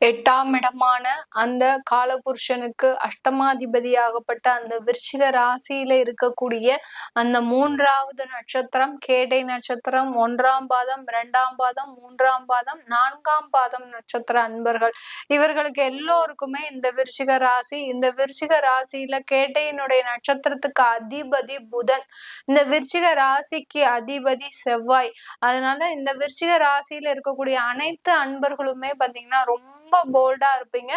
எட்டாம் இடமான அந்த காலபுருஷனுக்கு அஷ்டமாதிபதியாகப்பட்ட அந்த விருச்சிக ராசியில இருக்கக்கூடிய அந்த மூன்றாவது நட்சத்திரம் கேடை நட்சத்திரம் ஒன்றாம் பாதம் இரண்டாம் பாதம் மூன்றாம் பாதம் நான்காம் பாதம் நட்சத்திர அன்பர்கள். இவர்களுக்கு எல்லோருக்குமே இந்த விருச்சிக ராசி இந்த விருச்சிக ராசியில கேட்டையினுடைய நட்சத்திரத்துக்கு அதிபதி புதன். இந்த விருச்சிக ராசிக்கு அதிபதி செவ்வாய். அதனால இந்த விருச்சிக ராசியில இருக்கக்கூடிய அனைத்து அன்பர்களுமே பாத்தீங்கன்னா ரொம்ப ரொம்ப போல்டா இருப்பீங்க.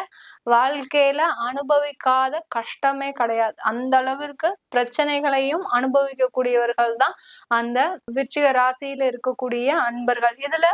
வாழ்க்கையில அனுபவிக்காத கஷ்டமே கிடையாது. அந்த அளவிற்கு பிரச்சனைகளையும் அனுபவிக்கக்கூடியவர்கள் தான் அந்த விருச்சிக ராசியில இருக்கக்கூடிய அன்பர்கள். இதுல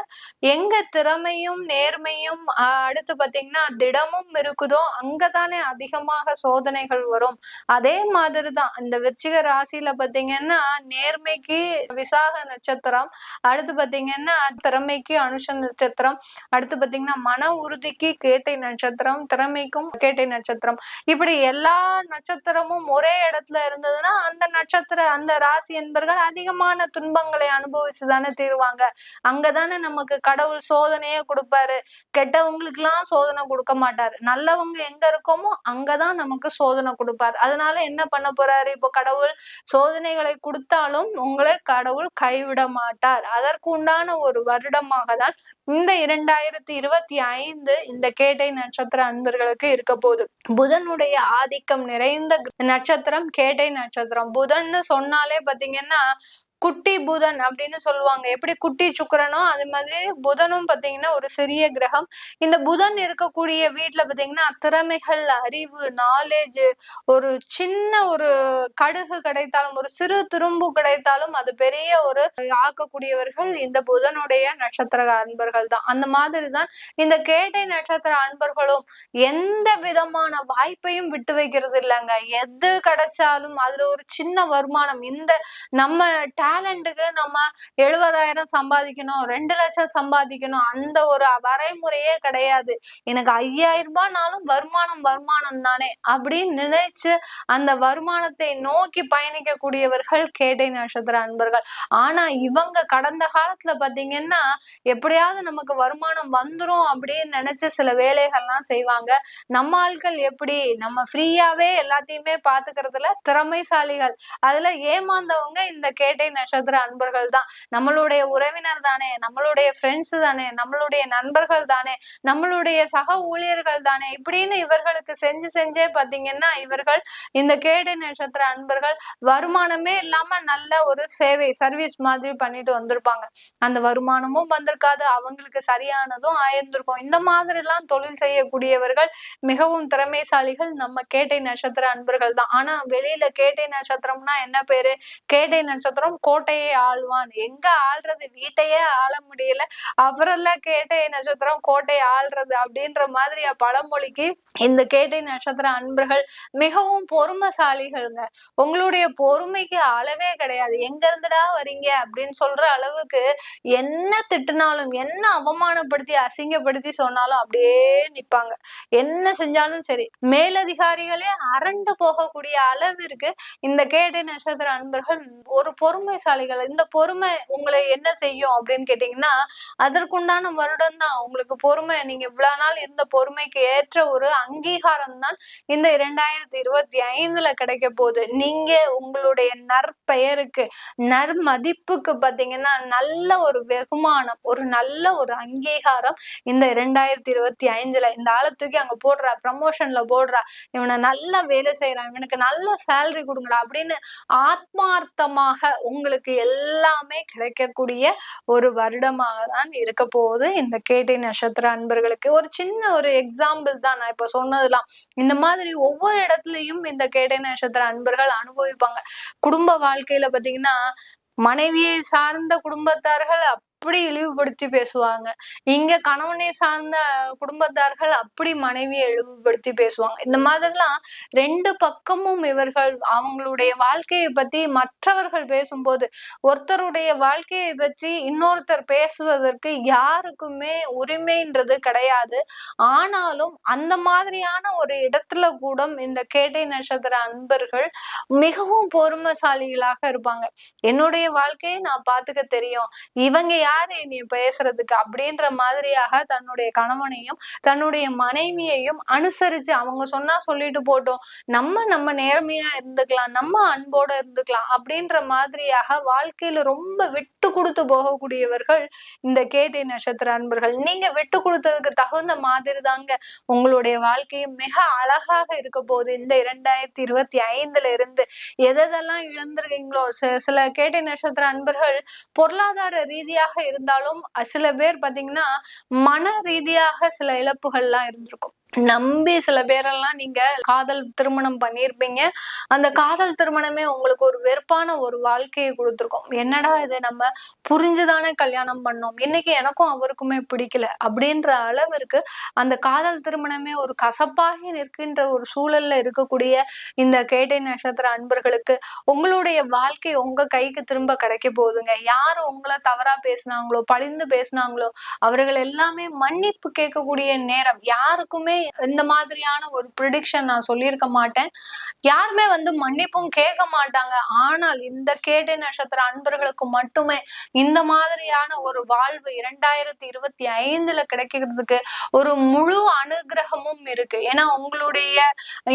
எங்க திறமையும் நேர்மையும் அடுத்து பாத்தீங்கன்னா திடமும் இருக்குதோ அங்கதானே அதிகமாக சோதனைகள் வரும். அதே மாதிரிதான் இந்த விருச்சிக ராசியில பாத்தீங்கன்னா நேர்மைக்கு விசாக நட்சத்திரம் அடுத்து பாத்தீங்கன்னா திறமைக்கு அனுஷ நட்சத்திரம் அடுத்து பாத்தீங்கன்னா மன உறுதிக்கு கேட்டை நட்சத்திரம் திறமைக்கும் கேட்டை நட்சத்திரம். இப்படி எல்லா நட்சத்திரமும் ஒரே இடத்துல இருந்ததுன்னா அந்த நட்சத்திர அந்த ராசி என்பர்கள் அதிகமான துன்பங்களை அனுபவிச்சு தானே தீருவாங்க. அங்கதானே நமக்கு கடவுள் சோதனையே கொடுப்பாரு. கெட்டவங்களுக்கு எல்லாம் சோதனை கொடுக்க மாட்டாரு. நல்லவங்க எங்க இருக்கோமோ அங்கதான் நமக்கு சோதனை கொடுப்பாரு. அதனால என்ன பண்ண போறாரு? இப்போ கடவுள் சோதனைகளை கொடுத்தாலும் உங்களை கடவுள் கைவிட மாட்டார். அதற்கு உண்டான ஒரு வருடமாக தான் இந்த இரண்டாயிரத்தி இருபத்தி ஐந்து இந்த கேட்டை நட்சத்திர அன்பர்களுக்கு இருக்க போகுது. புதனுடைய ஆதிக்கம் நிறைந்த நட்சத்திரம் கேட்டை நட்சத்திரம். புதன்னு சொன்னாலே பாத்தீங்கன்னா குட்டி புதன் அப்படின்னு சொல்லுவாங்க. எப்படி குட்டி சுக்கரனோ அது மாதிரி புதனும் பாத்தீங்கன்னா ஒரு சிறிய கிரகம். இந்த புதன் இருக்கக்கூடிய வீட்டுல பாத்தீங்கன்னா திறமைகள் அறிவு நாலேஜ் ஒரு சின்ன ஒரு கடுகு கிடைத்தாலும் ஒரு சிறு துரும்பு கிடைத்தாலும் அது பெரிய ஒரு ஆக்கக்கூடியவர்கள் இந்த புதனுடைய நட்சத்திர அன்பர்கள் தான். அந்த மாதிரி தான் இந்த கேட்டை நட்சத்திர அன்பர்களும் எந்த விதமான வாய்ப்பையும் விட்டு வைக்கிறது இல்லைங்க. எது கிடைச்சாலும் அதுல ஒரு சின்ன வருமானம் இந்த நம்ம டேலண்ட்டுக்கு நம்ம எழுபதாயிரம் சம்பாதிக்கணும் ரெண்டு லட்சம் சம்பாதிக்கணும் அந்த ஒரு வரைமுறையே கிடையாது. எனக்கு ஐயாயிரம் ரூபாய்னாலும் வருமானம் வருமானம் தானே அப்படின்னு நினைச்சு அந்த வருமானத்தை நோக்கி பயணிக்கக்கூடியவர்கள் கேட்டை நட்சத்திர அன்பர்கள். ஆனா இவங்க கடந்த காலத்துல பாத்தீங்கன்னா எப்படியாவது நமக்கு வருமானம் வந்துரும் அப்படின்னு நினைச்சு சில வேலைகள்லாம் செய்வாங்க. நம்ம ஆட்கள் எப்படி? நம்ம ஃப்ரீயாவே எல்லாத்தையுமே பாத்துக்கிறதுல திறமைசாலிகள். அதுல ஏமாந்தவங்க இந்த கேட்டை நட்சத்திர அன்பர்கள் தான். நம்மளுடைய உறவினர் தானே நம்மளுடைய ஃப்ரெண்ட்ஸ் தானே நம்மளுடைய நண்பர்கள் தானே நம்மளுடைய சக ஊழியர்கள் தானே. இப்படின்னு இவர்களுக்கு செஞ்சு செஞ்சே பாத்தீங்கன்னா இவர்கள் இந்த கேடை நட்சத்திர அன்பர்கள் வருமானமே இல்லாம நல்ல ஒரு சேவை சர்வீஸ் மாதிரி பண்ணிட்டு வந்திருப்பாங்க. அந்த வருமானமும் வந்திருக்காது அவங்களுக்கு சரியானதும் ஆயிருந்திருக்கும். இந்த மாதிரி எல்லாம் தொழில் செய்யக்கூடியவர்கள் மிகவும் திறமைசாலிகள் நம்ம கேட்டை நட்சத்திர அன்பர்கள் தான். ஆனா வெளியில கேட்டை நட்சத்திரம்னா என்ன பேரு? கேட்டை நட்சத்திரம் கோட்டையை ஆழ்வான் எங்க ஆள்றது? வீட்டையே ஆள முடியல. அப்புறம்லாம் கேட்டை நட்சத்திரம் கோட்டையை ஆள்றது அப்படின்ற மாதிரி பழமொழிக்கு இந்த கேட்டை நட்சத்திர அன்பர்கள் மிகவும் பொறுமைசாலிகள்ங்க. உங்களுடைய பொறுமைக்கு அளவே கிடையாது. எங்க இருந்துடா வரீங்க? அப்படின்னு சொல்ற அளவுக்கு என்ன திட்டுனாலும் என்ன அவமானப்படுத்தி அசிங்கப்படுத்தி சொன்னாலும் அப்படியே நிப்பாங்க. என்ன செஞ்சாலும் சரி. மேலதிகாரிகளே அரண்டு போகக்கூடிய அளவிற்கு இந்த கேட்டை நட்சத்திர அன்பர்கள் ஒரு திறமைசாலிகள் இந்த பொறுமை உங்களை என்ன செய்யும் அப்படின்னு கேட்டீங்கன்னா அதற்குண்டான வருடம் தான் உங்களுக்கு பொறுமை நீங்க இவ்வளவு நாள் இருந்த பொறுமைக்கு ஏற்ற ஒரு அங்கீகாரம் தான் இந்த இரண்டாயிரத்தி இருபத்தி ஐந்துல கிடைக்க போகுது. நீங்க உங்களுடைய நற்பெயருக்கு நற்மதிப்புக்கு பாத்தீங்கன்னா நல்ல ஒரு வெகுமானம் ஒரு நல்ல ஒரு அங்கீகாரம் இந்த இரண்டாயிரத்தி இருபத்தி ஐந்துல. இந்த ஆளை தூக்கி அங்க போடுறா ப்ரமோஷன்ல போடுறா. இவனை நல்லா வேலை செய்யறான் இவனுக்கு நல்ல சேலரி கொடுங்கடா அப்படின்னு ஆத்மார்த்தமாக உங்களுக்கு எல்லாமே கிடைக்கக்கூடிய ஒரு வருடமாக தான் இருக்க போகுது. இந்த கேட்டை நட்சத்திர அன்பர்களுக்கு ஒரு சின்ன ஒரு எக்ஸாம்பிள் தான் நான் இப்ப சொன்னதெல்லாம். இந்த மாதிரி ஒவ்வொரு இடத்துலயும் இந்த கேட்டை நட்சத்திர அன்பர்கள் அனுபவிப்பாங்க. குடும்ப வாழ்க்கையில பாத்தீங்கன்னா மனைவியை சார்ந்த குடும்பத்தார்கள் அப்படி இழிவுபடுத்தி பேசுவாங்க. இங்க கணவனை சார்ந்த குடும்பத்தார்கள் அப்படி மனைவியை இழிவுபடுத்தி பேசுவாங்க. இந்த மாதிரிலாம் ரெண்டு பக்கமும் இவர்கள் அவங்களுடைய வாழ்க்கையை பத்தி மற்றவர்கள் பேசும்போது ஒருத்தருடைய வாழ்க்கையை பற்றி இன்னொருத்தர் பேசுவதற்கு யாருக்குமே உரிமைன்றது கிடையாது. ஆனாலும் அந்த மாதிரியான ஒரு இடத்துல கூட இந்த கேட்டை நட்சத்திர அன்பர்கள் மிகவும் பொறுமைசாலிகளாக இருப்பாங்க. என்னுடைய வாழ்க்கையை நான் பாத்துக்க தெரியும். இவங்க யாரு நீ பேசுறதுக்கு? அப்படின்ற மாதிரியாக தன்னுடைய கணவனையும் தன்னுடைய மனைவியையும் அனுசரிச்சு அவங்க சொன்னா சொல்லிட்டு போட்டோம். நம்ம நம்ம நேர்மையா இருந்துக்கலாம் நம்ம அன்போட இருந்துக்கலாம் அப்படின்ற மாதிரியாக வாழ்க்கையில ரொம்ப விட்டு கொடுத்து போகக்கூடியவர்கள் இந்த கேட்டை நட்சத்திர அன்பர்கள். நீங்க விட்டு கொடுத்ததுக்கு தகுந்த மாதிரி தாங்க உங்களுடைய வாழ்க்கையும் மிக அழகாக இருக்க போகுது. இந்த இரண்டாயிரத்தி இருபத்தி ஐந்துல இருந்து எதெல்லாம் இழந்திருக்கீங்களோ? சில கேட்டை நட்சத்திர அன்பர்கள் பொருளாதார ரீதியாக இருந்தாலும் சில பேர் பாத்தீங்கன்னா மன ரீதியாக சில இழப்புகள்லாம் இருந்திருக்கும். நம்பி சில பேரெல்லாம் நீங்க காதல் திருமணம் பண்ணியிருப்பீங்க. அந்த காதல் திருமணமே உங்களுக்கு ஒரு வெறுப்பான ஒரு வாழ்க்கையை கொடுத்துருக்கோம். என்னடா இது நம்ம புரிஞ்சுதானே கல்யாணம் பண்ணோம். இன்னைக்கு எனக்கும் அவருக்குமே பிடிக்கல அப்படின்ற அளவிற்கு அந்த காதல் திருமணமே ஒரு கசப்பாகி நிற்கின்ற ஒரு சூழல்ல இருக்கக்கூடிய இந்த கேட்டை நட்சத்திர அன்பர்களுக்கு உங்களுடைய வாழ்க்கை உங்க கைக்கு திரும்ப கிடைக்க போகுதுங்க. யார் உங்களை தவறா பேசினாங்களோ பழிந்து பேசினாங்களோ அவர்கள் எல்லாமே மன்னிப்பு கேட்கக்கூடிய நேரம். யாருக்குமே இந்த மாதிரியான ஒரு ப்ரிடிக்ஷன் நான் சொல்லியிருக்க மாட்டேன். யாருமே வந்து மன்னிப்பும் கேட்க மாட்டாங்க. ஆனால் இந்த கேட்டை நட்சத்திர அன்பர்களுக்கு மட்டுமே இந்த மாதிரியான ஒரு வாழ்வு இரண்டாயிரத்தி இருபத்தி ஐந்துல கிடைக்கிறதுக்கு ஒரு முழு அனுகிரகமும் இருக்கு. ஏன்னா உங்களுடைய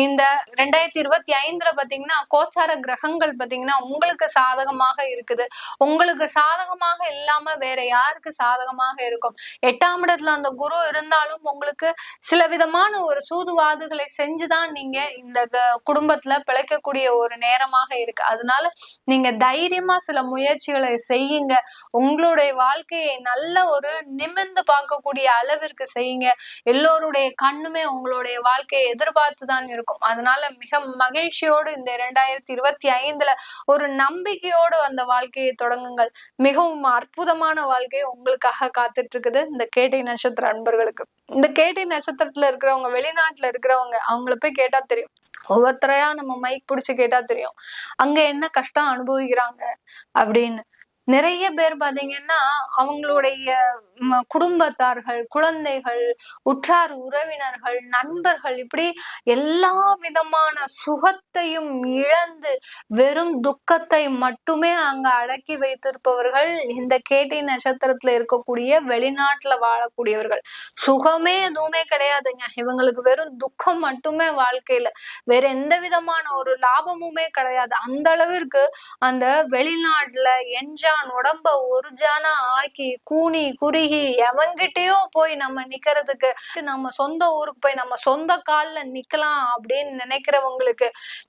இந்த ரெண்டாயிரத்தி இருபத்தி ஐந்துல பாத்தீங்கன்னா கோச்சார கிரகங்கள் பாத்தீங்கன்னா உங்களுக்கு சாதகமாக இருக்குது. உங்களுக்கு சாதகமாக இல்லாம வேற யாருக்கு சாதகமாக இருக்கும்? எட்டாம் இடத்துல அந்த குரு இருந்தாலும் உங்களுக்கு சில விதமான விதமான ஒரு சூதுவாதுகளை செஞ்சுதான் நீங்க இந்த குடும்பத்துல பிழைக்கக்கூடிய ஒரு நேரமாக இருக்கு. அதனால நீங்க தைரியமா சில முயற்சிகளை செய்யுங்க. உங்களுடைய வாழ்க்கையை நல்ல ஒரு நிமிர்ந்து பார்க்கக்கூடிய அளவிற்கு செய்யுங்க. எல்லோருடைய கண்ணுமே உங்களுடைய வாழ்க்கையை எதிர்பார்த்து தான் இருக்கும். அதனால மிக மகிழ்ச்சியோடு இந்த இரண்டாயிரத்தி இருபத்தி ஐந்துல ஒரு நம்பிக்கையோடு அந்த வாழ்க்கையை தொடங்குங்கள். மிகவும் அற்புதமான வாழ்க்கை உங்களுக்காக காத்துட்டு இருக்குது. இந்த கேட்டை நட்சத்திர அன்பர்களுக்கு. இந்த கேட்டை நட்சத்திரத்துல இருக்கிறவங்க வெளிநாட்டுல இருக்கிறவங்க அவங்கள போய் கேட்டா தெரியும். ஒவ்வொருத்தரையா நம்ம மைக் பிடிச்சு கேட்டா தெரியும். அங்க என்ன கஷ்டம் அனுபவிக்கிறாங்க அப்படின்னு. நிறைய பேர் பாத்தீங்கன்னா அவங்களுடைய குடும்பத்தார்கள் குழந்தைகள் உற்றார் உறவினர்கள் நண்பர்கள் இப்படி எல்லா விதமான சுகத்தையும் இழந்து வெறும் துக்கத்தை மட்டுமே அங்க அடக்கி வைத்திருப்பவர்கள் இந்த கேட்டி நட்சத்திரத்துல இருக்கக்கூடிய வெளிநாட்டுல வாழக்கூடியவர்கள். சுகமே எதுவுமே கிடையாதுங்க. இவங்களுக்கு வெறும் துக்கம் மட்டுமே வாழ்க்கையில. வேற எந்த விதமான ஒரு லாபமுமே கிடையாது. அந்த அளவிற்கு அந்த வெளிநாட்டுல என்ஜான் ஜான் உடம்ப ஒரு ஜானா ஆக்கி கூனி குறி எவங்கிட்டயோ போய் நம்ம நிக்கிறதுக்கு நம்ம சொந்த ஊருக்கு போய் நம்ம சொந்த கால்ல நிக்கலாம் அப்படின்னு நினைக்கிறவங்களுக்கு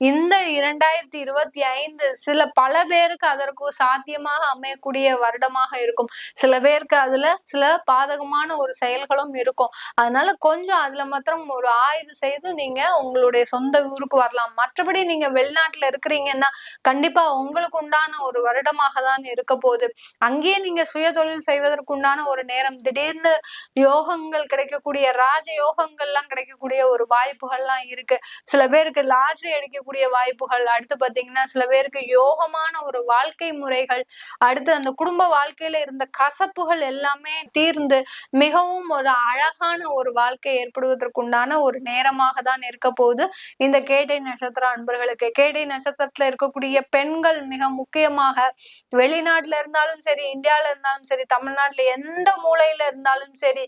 இந்த இரண்டாயிரத்தி இருபத்தி ஐந்து சில பல பேருக்கு அதற்கு சாத்தியமாக அமையக்கூடிய வருடமாக இருக்கும். சில பேருக்கு அதுல சில பாதகமான ஒரு செயல்களும் இருக்கும். அதனால கொஞ்சம் அதுல மாத்திரம் ஒரு ஆய்வு செய்து நீங்க உங்களுடைய சொந்த ஊருக்கு வரலாம். மற்றபடி நீங்க வெளிநாட்டுல இருக்கிறீங்கன்னா கண்டிப்பா உங்களுக்கு உண்டான ஒரு வருடமாக தான் இருக்க போகுது. அங்கேயே நீங்க சுய தொழில் செய்வதற்குண்டான ஒரு நேரம். திடீர்னு யோகங்கள் கிடைக்கக்கூடிய ராஜ யோகங்கள்லாம் கிடைக்கக்கூடிய ஒரு வாய்ப்புகள்லாம் இருக்கு. சில பேருக்கு லாட்ரி அடிக்கக்கூடிய வாய்ப்புகள் அடுத்து பாத்தீங்கன்னா சில பேருக்கு யோகமான ஒரு வாழ்க்கை முறைகள் அடுத்து அந்த குடும்ப வாழ்க்கையில இருந்த கசப்புகள் எல்லாமே தீர்ந்து மிகவும் ஒரு அழகான ஒரு வாழ்க்கை ஏற்படுவதற்குண்டான ஒரு நேரமாக தான் இருக்க போகுது. இந்த கேட்டை நட்சத்திர அன்பர்களுக்கு கேட்டை நட்சத்திரத்துல இருக்கக்கூடிய பெண்கள் மிக முக்கியமாக வெளிநாட்டுல இருந்தாலும் சரி இந்தியால இருந்தாலும் சரி தமிழ்நாட்டுல எந்த மூலையில இருந்தாலும் சரி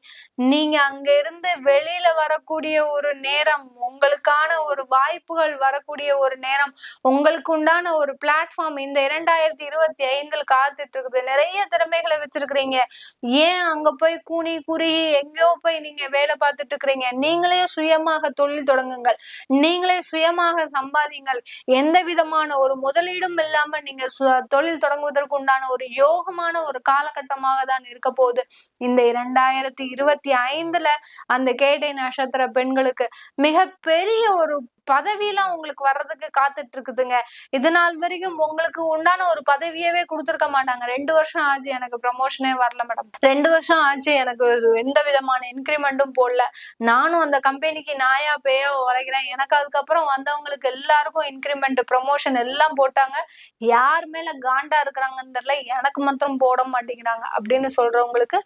நீங்க அங்க இருந்து வெளியில வரக்கூடிய ஒரு நேரம் உங்களுக்கான ஒரு வாய்ப்புகள் வரக்கூடிய ஒரு நேரம் உங்களுக்கு உண்டான ஒரு பிளாட்ஃபார்ம் இந்த இரண்டாயிரத்தி இருபத்தி ஐந்துல காத்துட்டு இருக்குது நிறைய திறமைகளை வச்சிருக்கிறீங்க. ஏன் அங்க போய் கூனி குறுகி எங்கேயோ போய் நீங்க வேலை பார்த்துட்டு இருக்கிறீங்க நீங்களே சுயமாக தொழில் தொடங்குங்கள். நீங்களே சுயமாக சம்பாதிங்கள். எந்த விதமான ஒரு முதலீடும் இல்லாம நீங்க தொழில் தொடங்குவதற்கு உண்டான ஒரு யோகமான ஒரு காலகட்டமாக தான் இருக்க போகுது. இந்த இரண்டாயிரத்தி இருபத்தி ஐந்துல அந்த கேட்டை நட்சத்திர பெண்களுக்கு மிக பெரிய ஒரு பதவியெல்லாம் உங்களுக்கு வர்றதுக்கு காத்துட்டு இருக்குதுங்க இது நாள் வரைக்கும் உங்களுக்கு உண்டான ஒரு பதவியவே கொடுத்துருக்க மாட்டாங்க. ரெண்டு வருஷம் ஆச்சு எனக்கு ப்ரமோஷனே வரல மேடம் ரெண்டு வருஷம் ஆச்சு எனக்கு எந்த விதமான இன்க்ரிமெண்ட்டும் போடல. நானும் அந்த கம்பெனிக்கு நாயா பேயோ உழைக்கிறேன். எனக்கு அதுக்கப்புறம் வந்தவங்களுக்கு எல்லாருக்கும் இன்க்ரிமெண்ட் ப்ரமோஷன் எல்லாம் போட்டாங்க. யார் மேல காண்டா இருக்கிறாங்கன்னு தெரியல. எனக்கு மாத்திரம் போட மாட்டேங்கிறாங்க அப்படின்னு சொல்றவங்களுக்கு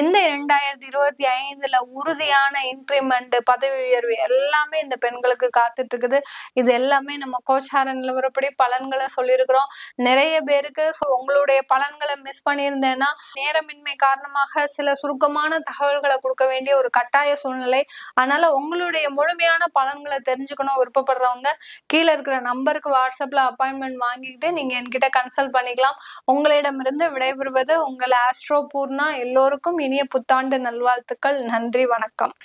இந்த இரண்டாயிரத்தி இருபத்தி ஐந்துல உறுதியான இன்க்ரிமெண்ட் பதவி உயர்வு எல்லாமே இந்த பெண்களுக்கு காத்து நடந்துட்டு இருக்குது. இது எல்லாமே நம்ம கோச்சார நிலவரப்படி பலன்களை சொல்லியிருக்கிறோம். நிறைய பேருக்கு உங்களுடைய பலன்களை மிஸ் பண்ணியிருந்தேன்னா நேரமின்மை காரணமாக சில சுருக்கமான தகவல்களை கொடுக்க வேண்டிய ஒரு கட்டாய சூழ்நிலை. அதனால உங்களுடைய முழுமையான பலன்களை தெரிஞ்சுக்கணும் விருப்பப்படுறவங்க கீழே இருக்கிற நம்பருக்கு வாட்ஸ்அப்ல அப்பாயின்மெண்ட் வாங்கிக்கிட்டு நீங்க என்கிட்ட கன்சல்ட் பண்ணிக்கலாம். உங்களிடமிருந்து விடைபெறுவது உங்கள் ஆஸ்ட்ரோ பூர்ணா. எல்லோருக்கும் இனிய புத்தாண்டு நல்வாழ்த்துக்கள். நன்றி வணக்கம்.